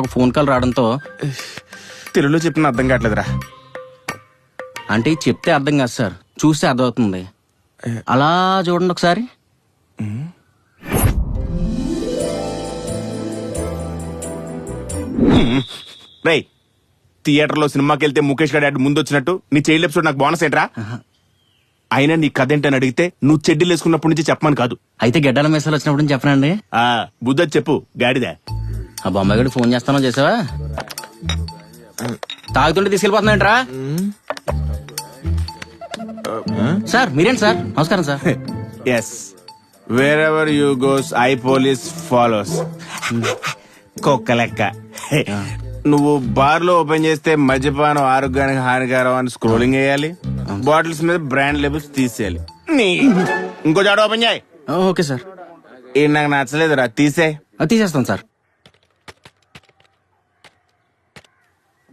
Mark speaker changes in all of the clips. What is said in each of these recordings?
Speaker 1: ఒక phone call రావడంతో
Speaker 2: తెలుగులో చెప్పిన అర్థం కావట్లేదురా.
Speaker 1: అంటే చెప్తే అర్థం కాదు సార్. చూస్తే అర్థమవుతుంది. అలా చూడండి ఒకసారి.
Speaker 2: రై థియేటర్లో సినిమాకి వెళ్తే ముఖేష్ గారి ముందు వచ్చినట్టు నీ చైల్డ్ ఎపిసోడ్ నాకు బోనస్ ఏంట్రా? అయినా నీ కథ ఏంటని అడిగితే నువ్వు చెడ్డీలు వేసుకున్నప్పటి నుంచి చెప్పమని కాదు.
Speaker 1: అయితే గడ్డల మెసేజ్ వచ్చినప్పుడు నుంచి చెప్పనండి
Speaker 2: బుద్ధ చెప్పు గాడిదా.
Speaker 1: ఆ బొమ్మాయి గడి ఫోన్ చేస్తానో చేసావా? తాగుతుంటే తీసుకెళ్ళిపోతున్నాయంట్రా సార్ మీరేంటి సార్? నమస్కారం sir.
Speaker 2: Yes wherever you goes I police follows కుక్క లెక్క. నువ్వు బార్లో ఓపెన్ చేస్తే మద్యపానం ఆరోగ్యానికి హానికరం అని స్క్రోలింగ్ వేయాలి. బాటిల్స్ మీద బ్రాండ్ లేబుల్స్ తీసేయాలి. ఇంకో జాడ ఓపెన్ చేయి.
Speaker 1: Okay sir.
Speaker 2: ఈ నాకు నచ్చలేదురా తీసే
Speaker 1: అది తీసేస్తాను సార్.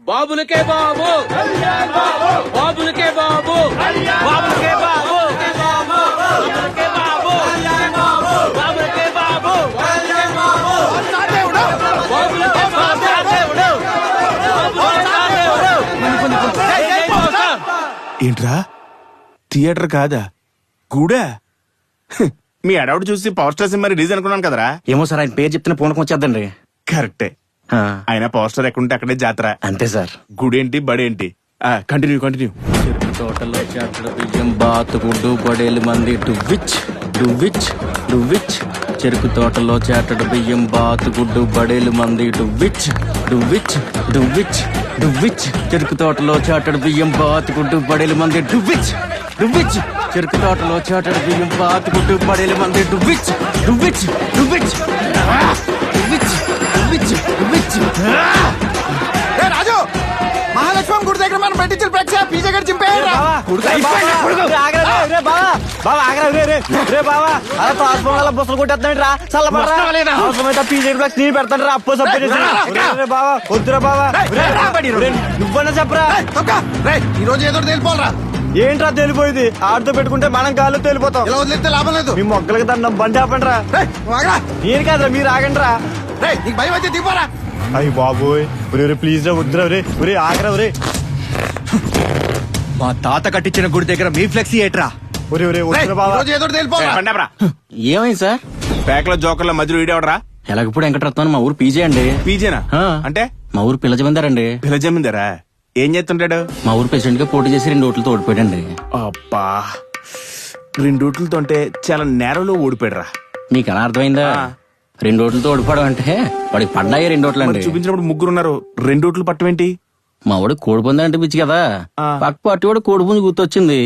Speaker 3: బాబులకే బాబు. బాబులకే బాబు. బాబులకే బాబు. బాబులకే బాబు. బాబులకే బాబు. బాబులకే బాబు.
Speaker 2: ఏంట్రా? థియేటర్ కాదా? గూడా? మీ అడవుడు చూసి పవర్ స్టార్ సినిమా రిలీజ్ అనుకున్నాను కదరా?
Speaker 1: ఏమో సార్ ఆయన పేరు చెప్తున్న పూనకం వచ్చేద్దండి.
Speaker 2: కరెక్టే. ఆయన పవర్ స్టార్ ఎక్కడుంటే అక్కడే జాతర.
Speaker 1: అంతే సార్.
Speaker 2: గుడేంటి బడేంటి? కంటిన్యూ కంటిన్యూ
Speaker 1: చెరుకు తోటలో చాటడ బియ్యం బాతుకుడు బడేలు మంది డువ్విచ్ డువ్విచ్ డువ్విచ్ చెరుకు తోటలో చాటడ బియ్యం బాతుగుడ్డు బడేలు మంది డువ్విచ్ డువ్విచ్ డువ్విచ్ డువ్విచ్ చెరుకు తోటలో చాటడ బియ్యం బాతుగుడ్డు బడేలు మంది డువ్విచ్ డువ్విచ్ చెరుకు తోటలో చాటడ బియ్యం బాతుగుడ్డు బడేలు మంది డువ్విచ్ డువ్విచ్ డువ్విచ్
Speaker 4: పీజే
Speaker 5: నువ్వన్నా చెప్పరా?
Speaker 4: ఈ రోజు ఏదో తెలిపోలరా
Speaker 5: ఏంట్రా తెలిపోయింది? ఆడితో పెట్టుకుంటే మనం గాల్లో తెలిపోతాం.
Speaker 4: ఇలా లాభం లేదు.
Speaker 5: మీ మొక్కలకి దండం బండి ఆపండి రా
Speaker 4: రేయ్, నువ్వు ఆగరా.
Speaker 5: నేను కాదురా మీరు ఆగండి రా
Speaker 4: రేయ్, నీకు భయం అయితే దిగిపోరా.
Speaker 5: అయ్యి బాబోయ్. ఒరే ప్లీజ్ రా వద్దురా ఒరే ఒరే ఆగరా ఒరే
Speaker 6: మా తాత కట్టించిన గుడి దగ్గర మీ ఫ్లెక్సీ ఏట్రా?
Speaker 1: ఏమైంది సార్?
Speaker 2: ప్యాక్లో జోకర్ల మధ్యలో ఈడేవడరా?
Speaker 1: ఎలాగప్పుడు వెంకటరత్నం మా ఊరు పీజే అండి.
Speaker 2: పీజేనా?
Speaker 1: ఆ.
Speaker 2: అంటే?
Speaker 1: మా ఊరు పిల్ల జమీందారండి.
Speaker 2: పిలజమ్మిందరా ఏం చేస్తుంటాడు?
Speaker 1: మా ఊరు ప్రెసిడెంట్గా పోటీ చేసి రెండు ఓట్లతో ఓడిపోయాడండి.
Speaker 2: అబ్బా. రెండు ఓట్లతో అంటే చాలా నేరలో ఓడిపోయాడురా.
Speaker 1: మీకు ఎలా అర్థమైందా. రెండు ఓట్లతో ఓడిపోవడం అంటే వాడికి పడ్డాయి రెండు ఓట్లు
Speaker 2: చూపించినప్పుడు ముగ్గురు ఉన్నారు రెండు ఓట్లు పట్టమేంటి
Speaker 1: మా వాడు కోడి పుంజు అంటే పిచ్చి కదా. పక్క పార్టీ వాడు కోడి పుంజు గుర్తొచ్చింది.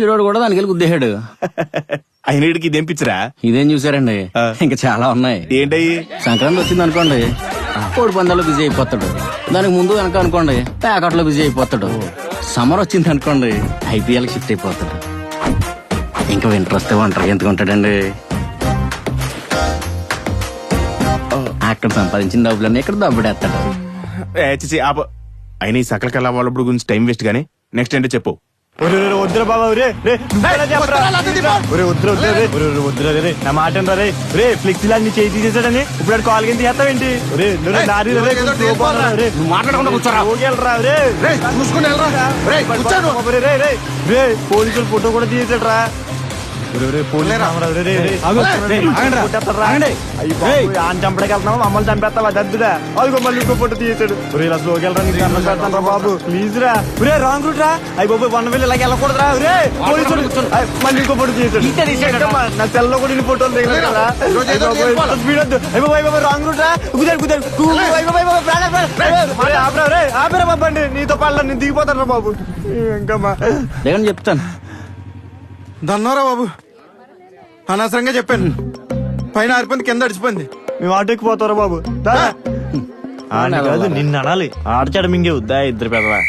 Speaker 1: ఈరోడు కూడా దానికి వెళ్ళి గుద్దేశాడు.
Speaker 2: అయిన వీడికి ఇదేం పిచ్చిరా?
Speaker 1: ఇదేం చూసారండి. ఇంకా చాలా ఉన్నాయి.
Speaker 2: ఏంటయ్యి
Speaker 1: సంక్రాంతి వచ్చింది అనుకోండి. కోడి పందాల్లో బిజీ అయిపోతాడు. దానికి ముందు వెనక అనుకోండి ప్యాకెట్లో బిజీ అయిపోతాడు. సమ్మర్ వచ్చింది అనుకోండి ఐపీఎల్ షిఫ్ట్ అయిపోతాడు. ఇంకా వింటర్ వస్తే ఒంటరి ఎందుకు ఉంటాడండి అక్కడ సంపాదించిన డబ్బులన్నీ ఇక్కడ దబ్బుడేస్తాడు.
Speaker 2: అయినా ఈ సకల కళ వాళ్ళప్పుడు గురించి టైం వేస్ట్ గానీ నెక్స్ట్ ఏంటో చెప్పు
Speaker 5: ఒరే ఒరే వద్దురా బాబా ఒరే రే నువ్వైనా చెప్పరా
Speaker 4: వద్దురా, లాంటి దిబ్బ.
Speaker 5: ఒరే వద్దురా వద్దురా రే ఒరే ఒరే వద్దురా రే, రే నా మాట ఏంట్రా రే రే ఫ్లెక్సీ లాంటి చేయి తీసేసాడని ఇప్పుడు ఆడు కాల్ కింద చేస్తావేంటి ఒరే నువ్వు
Speaker 4: రేయ్,
Speaker 5: నాది
Speaker 4: ఈరోజు
Speaker 5: రే
Speaker 4: ఏదో
Speaker 5: కొంచెం
Speaker 4: తెలిపోరా.
Speaker 5: లోపల రే
Speaker 1: నువ్వు మాట్లాడకుండా కూర్చోరా
Speaker 5: ఓకేలరా రే
Speaker 4: రేయ్, చూసుకుని వెళ్ళరా రేయ్, కూర్చోను.
Speaker 5: రే రే రే రే పోలీసులు ఫోటో కూడా తీసేసాడరా చంపడానికి వెళ్తున్నావు? మమ్మల్ని చంపేస్తావా? దద్దుడా అదిగో మళ్ళీ ఇంకో ఫోటో తీసాడు. ఒరే ఇలా స్లోకెళ్ళరా నీకు దండం పెడతాను రా బాబు. ప్లీజ్ రా. ఒరే రాంగ్ రూట్ రా. అయ్యి బాబు వన్ వెళ్ళి వెళ్ళకూడదురా. ఒరే పోలీసులు మళ్ళీ ఇంకో తీసాడు. నా సెల్లో కూడా ఇన్ని ఫోటోలు అయ్యి అయ్యి రాంగ్ రూట్ రా. కుదారు కుదారు. ఆపరా ఆపరా నీతో పాడలా నేను దిగిపోతాను రా బాబు.
Speaker 1: లేదని చెప్తాను.
Speaker 4: దన్నారా బాబు? అనవసరంగా చెప్పాను. పైన ఆరిపోయింది కింద అడిచిపోయింది.
Speaker 5: మేము ఆటోకి పోతారా బాబు? కాదు నిన్ను అనాలి. ఆడచాడు మింగే వద్దా ఇద్దరు పెద్దవా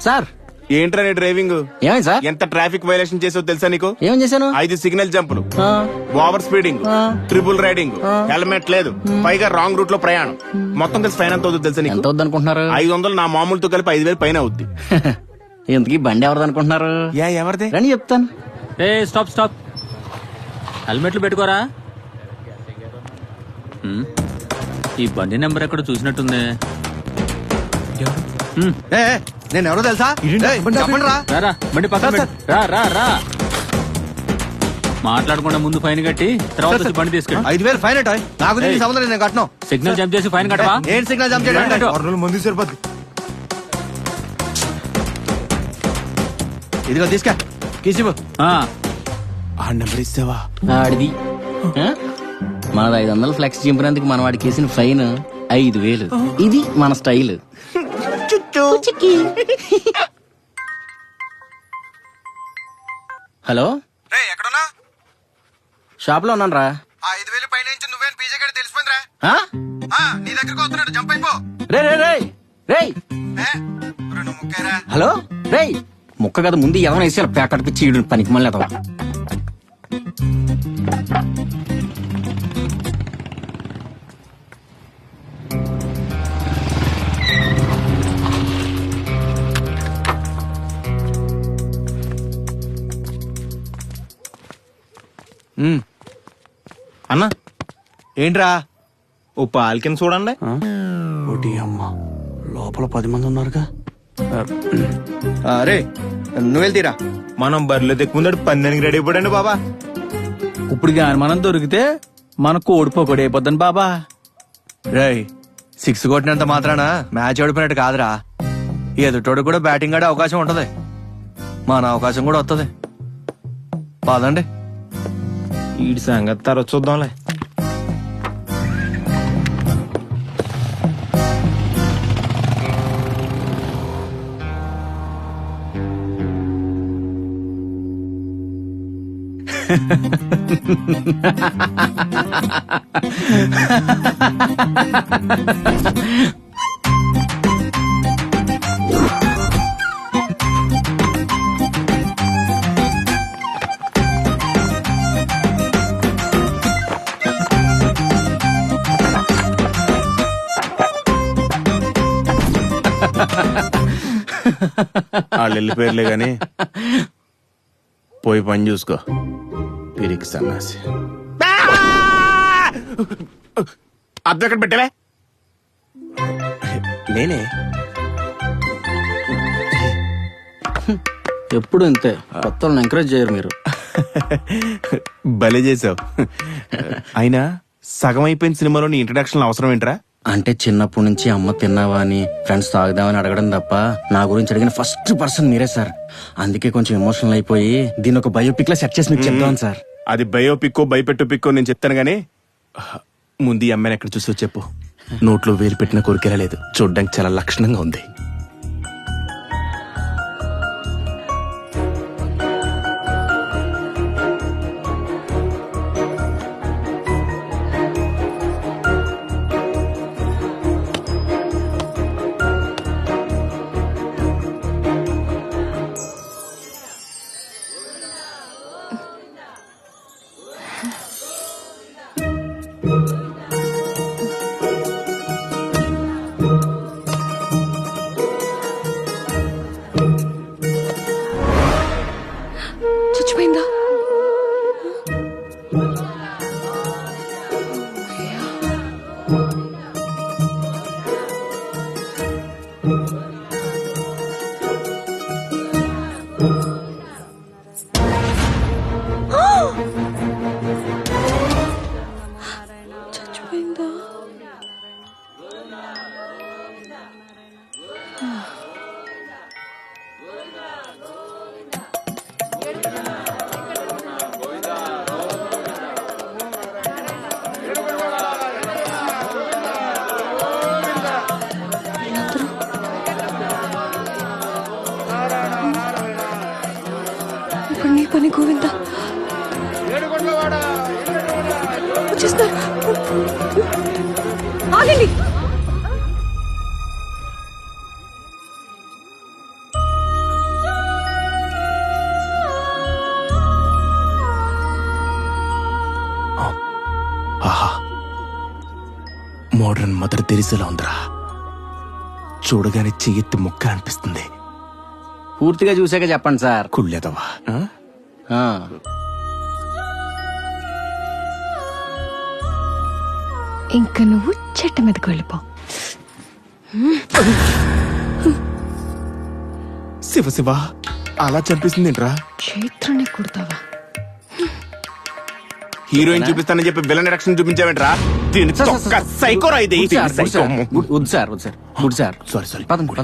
Speaker 1: సార్.
Speaker 2: ఏంట్రా నీ డ్రైవింగ్?
Speaker 1: ఏమైంది సార్?
Speaker 2: ఎంత ట్రాఫిక్ వైలేషన్ చేసావు తెలుసా నీకు?
Speaker 1: ఏం చేశాను?
Speaker 2: ఐదు signal జంపులు. Over speeding. Triple riding. Helmet లేదు. పైగా రాంగ్ రూట్లో ప్రయాణం. మొత్తం కలిసి ఫైన్ ఎంత అవుతుంది తెలుసా
Speaker 1: ఎంత అనుకుంటున్నారు
Speaker 2: ఐదు వందలు నా మామూలుతో కలిపి ఐదు వేలు పైన అవుద్ది.
Speaker 1: ఇంతకీ బండి ఎవరిది అనుకుంటున్నారు?
Speaker 2: యా ఎవరిదే?
Speaker 1: రండి చెప్తాను.
Speaker 3: ఏ స్టాప్ స్టాప్ హెల్మెట్లు పెట్టుకోరా? ఈ బండి నెంబర్ ఎక్కడ చూసినట్టుంది?
Speaker 6: ఏ, ఏ, నేను ఎవరో తెలుసా రా.
Speaker 3: రారా బండి పక్కన పెట్టు. రా రా రా. మాట్లాడకుండా ముందు ఫైన్ కట్టి తర్వాత వచ్చి బండి తీసుకెళ్ళి.
Speaker 6: ఐదు వేలు ఫైన్ అటాయ్ నాకు. సంబంధం నేను కట్టను.
Speaker 3: సిగ్నల్ జంప్ చేసి ఫైన్ కట్టవా?
Speaker 6: ఏం సిగ్నల్ జంప్
Speaker 5: రోజులు ముందు సరిపోద్ది.
Speaker 6: ఇదిగో తీసుకా.
Speaker 3: ఆ,
Speaker 2: ఆ నెంబర్ ఇస్తావా?
Speaker 1: ఆడిది ఆ? మనది ఐదు వందలు ఫ్లెక్స్ చింపినందుకు మన వాడికి వేసిన ఫైన్ ఐదు వేలు. ఇది మన స్టైల్ హలో?
Speaker 6: ఎక్కడున్నా?
Speaker 1: షాప్లో ఉన్నాను రా
Speaker 6: ఆ ఐదు వేలు పైన నుంచి నువ్వేం పీజే గడి తెలిసిపోయిందిరా. ఆ, నీ దగ్గరకు వస్తున్నాడు. జంప్ అయిపో.
Speaker 1: రే రే రే రే హలో? రే ముక్క కదా ముందు ఎవరైనా వేసి ప్యాకెట్ పిచ్చి ఈడు పనికి మళ్ళీ ఎదవా.
Speaker 5: అన్న? ఏంట్రా? ఓ పాలకిని చూడండి.
Speaker 2: ఒకటి అమ్మ లోపల పది మంది ఉన్నారుగా.
Speaker 6: అరే నువ్వు వెళ్తీరా.
Speaker 5: మనం బరిలో తెక్కుందాడు పందానికి రెడీ అయిపోడండి బాబా.
Speaker 1: ఇప్పుడు గాని మనం దొరికితే మన కోడిపోకడు అయిపోద్దని బాబా.
Speaker 6: రేయ్ సిక్స్ కొట్టినంత మాత్రాన మ్యాచ్ ఓడిపోయినట్టు కాదురా. ఎదుటోడు కూడా బ్యాటింగ్ ఆడే అవకాశం ఉంటది. మన అవకాశం కూడా వస్తది పదండి.
Speaker 5: ఈడి సంగతి తర్వాత చూద్దాంలే.
Speaker 2: వాళ్ళు వెళ్ళిపోయారులే కానీ పోయి పని చూసుకో. పిరికి సన్నాసి. అద్దం ఎక్కడ పెట్టావే? నేనే?
Speaker 1: ఎప్పుడు ఇంతే? కొత్త వాళ్ళని ఎంకరేజ్ చేయరు మీరు.
Speaker 2: భలే చేసావు. అయినా సగం అయిపోయిన సినిమాలో నీ ఇంట్రడక్షన్ అవసరం ఏంట్రా?
Speaker 1: అంటే చిన్నప్పటి నుంచి అమ్మ తిన్నావా అని ఫ్రెండ్స్ తాగుదామని అడగడం తప్ప నా గురించి అడిగిన ఫస్ట్ పర్సన్ మీరే సార్. అందుకే కొంచెం ఎమోషనల్ అయిపోయి దీని ఒక బయోపిక్లో సెట్ చేసి మీకు చెప్తాను సార్.
Speaker 2: అది బయోపిక్కో భయపెట్టు పిక్కో నేను చెప్తాను గానీ ముందు ఈ అమ్మాయిని ఎక్కడ చూసో చెప్పు. నోట్లో వేలు పెట్టిన కోరికెలా లేదు. చూడ్డానికి చాలా లక్షణంగా ఉంది.
Speaker 7: Thank
Speaker 2: you. మోడర్న్ మదర్ తెరిసేలా ఉందిరా. చూడగానే చెయ్యెత్తి ముక్క అనిపిస్తుంది.
Speaker 1: పూర్తిగా చూసాక చెప్పండి సార్.
Speaker 2: కుళ్ళేదవా?
Speaker 1: ఆ.
Speaker 7: ఇంక నువ్వు చెట్ట మీదకి వెళ్ళిపో.
Speaker 2: శివ శివ అలా చంపేసింది ఏంట్రా
Speaker 7: చైత్రని కుడతావా?
Speaker 2: హీరోయిన్ చూపిస్తానని చెప్పి విలన్ రక్షణ చూపించావేంట్రా? దీని సైకోరా ఇది
Speaker 1: good sir good sir. Good sir
Speaker 2: sorry. Sorry
Speaker 1: పదండి పదండి.